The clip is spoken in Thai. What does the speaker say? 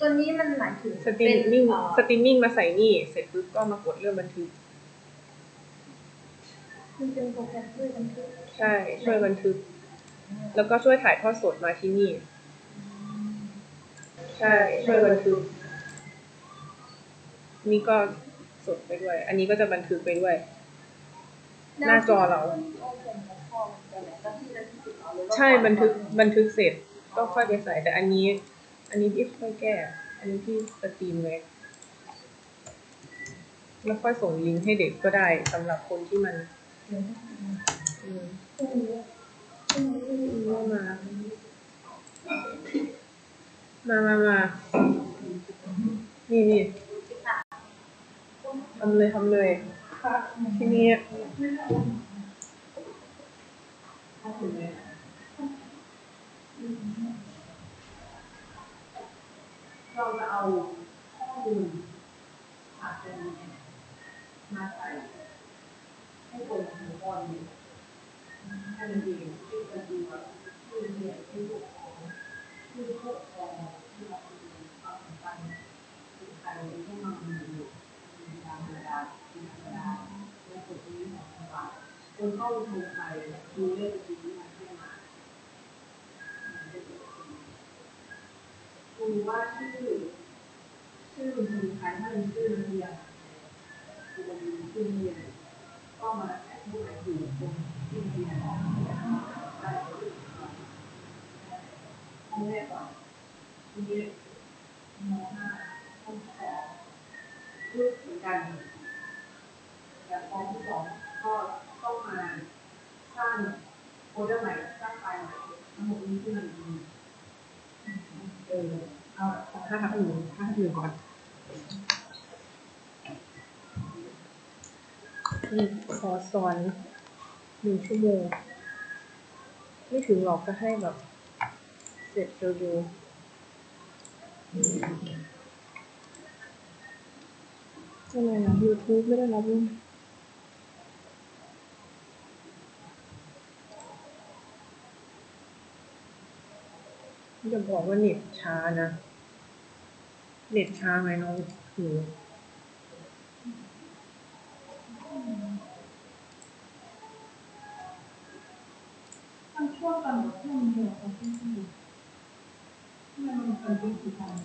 ตัวนี้มันหมายถึงสตรีมมิ่งเป็นเอ่อสตรีมมิ่งมาใส่นี่ เสร็จปุ๊บก็มากดเรื่องบันทึก มันเป็นโปรแกรมช่วยบันทึก ใช่ช่วยบันทึก แล้วก็ช่วยถ่ายทอดสดมาที่นี่ ใช่ช่วยบันทึก นี่ก็สดไปด้วย อันนี้ก็จะบันทึกไปด้วย หน้าจอเรา ใช่บันทึกบันทึกเสร็จก็ค่อยไปใส่แต่อันนี้ อันนี้พี่ค่อยแก้ อันนี้พี่สตรีมไว้แล้วค่อยส่งลิงก์ให้เด็กก็ได้สำหรับคนที่มันมามา มา มามานี่นี่ทำเลยทำเลยทีนี้ เราจะเอาข้อมูลผ่านเป็นมาใส่ให้ตรงกับองค์กรนี้ให้มันดีที่จะดูว่าผู้เรียนผู้ปกครองผู้ปกครองที่เราดูความสำคัญสุดท้ายที่ต้องมาดูมีการธรรมดามีธรรมดาและสุดนี้ของธรรมดาคนเข้าชมไปดูเลขดีมาเที่ยวมาดูว่าชื่อ ชื่อคุณครูใครถ้าเป็นชื่อนักเรียนครูเป็นชื่อนักเรียนก็มาแอบพูดอะไรอยู่ตรงที่นักเรียนได้ห้องแรกก่อนทีนี้มห้าห้องสองรูปเหมือนกันแต่ห้องที่สองก็ต้องมาสร้างโฟลเดอร์ใหม่สร้างไฟล์ใหม่ทั้งหมดนี้ที่มันมีเออเอาห้าทับหนึ่งห้าทับหนึ่ก่อน นี่ขอสอนหนึ่งชั่วโมง ไม่ถึงหรอกก็ให้แบบ เสร็จเร็วๆอะไรนะ YouTube ไม่ได้รับรุ่นจะบอกว่าเน็ตช้านะ เน็ตช้าไหมน้องหูมันช่วงตอนหมดช่วงเดียวของที่ที่มันเป็นวิธีการ